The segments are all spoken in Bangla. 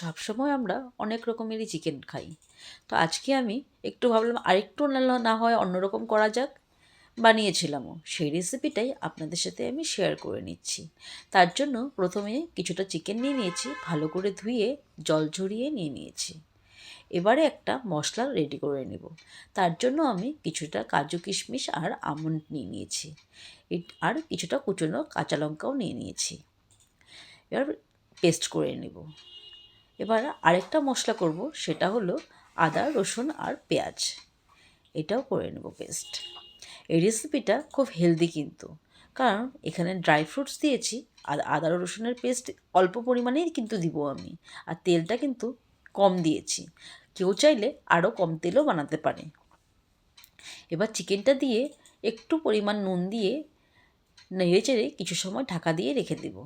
সবসময় আমরা অনেক রকমেরই চিকেন খাই। তো আজকে আমি একটু ভাবলাম আরেকটু না হয় অন্যরকম করা যাক, বানিয়েছিলামও। সেই রেসিপিটাই আপনাদের সাথে আমি শেয়ার করে নিচ্ছি। তার জন্য প্রথমে কিছুটা চিকেন নিয়ে নিয়েছি, ভালো করে ধুয়ে জল ঝরিয়ে নিয়ে নিয়েছি। এবারে একটা মশলা রেডি করে নেব। তার জন্য আমি কিছুটা কাজু কিশমিশ আর আমন্ড নিয়ে নিয়েছি। আর কিছুটা কুচনো কাঁচা লঙ্কাও নিয়ে নিয়েছি। এবার পেস্ট করে নেব। এবার আরেকটা মশলা করব, সেটা হলো আদা, রসুন আর পেঁয়াজ। এটাও করে নেব পেস্ট এই রেসিপিটা খুব হেলদি কিন্তু, কারণ এখানে ড্রাই ফ্রুটস দিয়েছি, আর আদা রসুনের পেস্ট অল্প পরিমাণেই কিন্তু দিব আমি, আর তেলটা কিন্তু কম দিয়েছি। কেউ চাইলে আরও কম তেলও বানাতে পারে। এবার চিকেনটা দিয়ে একটু পরিমাণ নুন দিয়ে নেড়ে চেড়ে কিছু সময় ঢাকা দিয়ে রেখে দেব।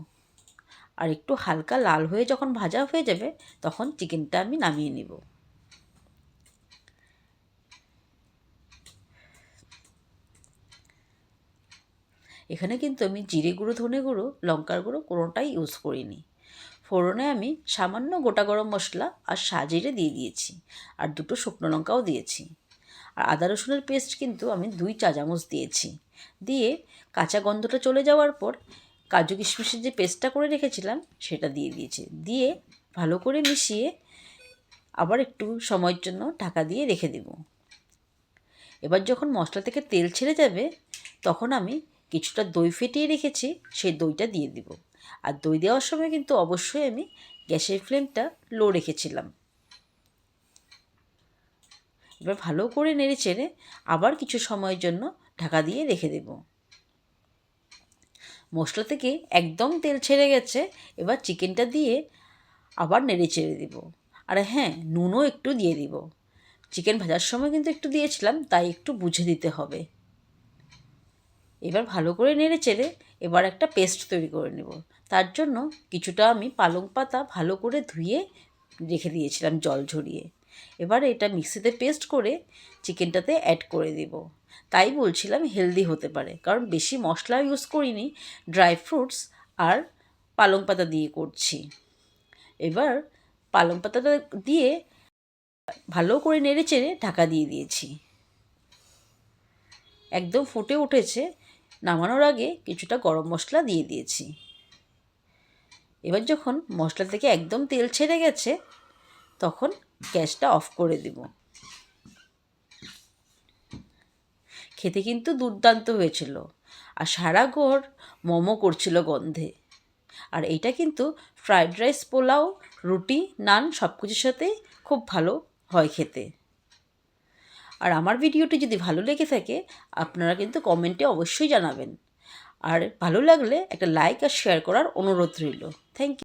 আর একটু হালকা লাল হয়ে যখন ভাজা হয়ে যাবে, তখন চিকেনটা আমি নামিয়ে নেব। এখানে কিন্তু আমি জিরে গুঁড়ো, ধনে গুঁড়ো, লঙ্কার গুঁড়ো কোনোটাই ইউজ করিনি। ফোড়নে আমি সামান্য গোটা গরম মশলা আর সাজিরে দিয়ে দিয়েছি আর দুটো শুকনো লঙ্কাও দিয়েছি। আর আদা রসুনের পেস্ট কিন্তু আমি দুই চা চামচ দিয়েছি। দিয়ে কাঁচা গন্ধটা চলে যাওয়ার পর কাজু কিশমিশের যে পেস্টটা করে রেখেছিলাম, সেটা দিয়ে দিয়েছি। দিয়ে ভালো করে মিশিয়ে আবার একটু সময়ের জন্য ঢাকা দিয়ে রেখে দেব। এবার যখন মশলা থেকে তেল ছেড়ে যাবে, তখন আমি কিছুটা দই ফেটিয়ে রেখেছি, সেই দইটা দিয়ে দিব। আর দই দেওয়ার সময় কিন্তু অবশ্যই আমি গ্যাসের ফ্লেমটা লো রেখেছিলাম। এবার ভালো করে নেড়ে চেড়ে আবার কিছু সময়ের জন্য ঢাকা দিয়ে রেখে দেব। মশলা থেকে একদম তেল ছেড়ে গেছে, এবার চিকেনটা দিয়ে আবার নেড়ে চেড়ে দিব। আর হ্যাঁ নুনও একটু দিয়ে দিব। চিকেন ভাজার সময় কিন্তু একটু দিয়েছিলাম, তাই একটু বুঝে দিতে হবে। এবার ভালো করে নেড়ে চেড়ে এবার একটা পেস্ট তৈরি করে নেব। তার জন্য কিছুটা আমি পালং পাতা ভালো করে ধুয়ে রেখে দিয়েছিলাম জল ঝরিয়ে। এবার এটা মিক্সিতে পেস্ট করে চিকেনটাতে অ্যাড করে দেব। তাই বলছিলাম হেলদি হতে পারে। কারণ বেশি মশলা ইউজ করিনি ড্রাই ফ্রুটস আর পালং পাতা দিয়ে করছি। এবার পালং পাতাটা দিয়ে ভালো করে নেড়ে চেড়ে ঢাকা দিয়ে দিয়েছি। একদম ফুটে উঠেছে, নামানোর আগে কিছুটা গরম মশলা দিয়ে দিয়েছি। এবার যখন মশলা থেকে একদম তেল ছেড়ে গেছে, তখন গ্যাসটা অফ করে দেব। খেতে কিন্তু দুর্দান্ত হয়েছিল। আর সারা ঘর মোমো করছিল গন্ধে। আর এইটা কিন্তু ফ্রাইড রাইস, পোলাও, রুটি, নান সব কিছুর সাথে খুব ভালো হয় খেতে। আর আমার ভিডিওটি যদি ভালো লেগে থাকে, আপনারা কিন্তু কমেন্টে অবশ্যই জানাবেন। আর ভালো লাগলে একটা লাইক আর শেয়ার করার অনুরোধ রইল। Thank you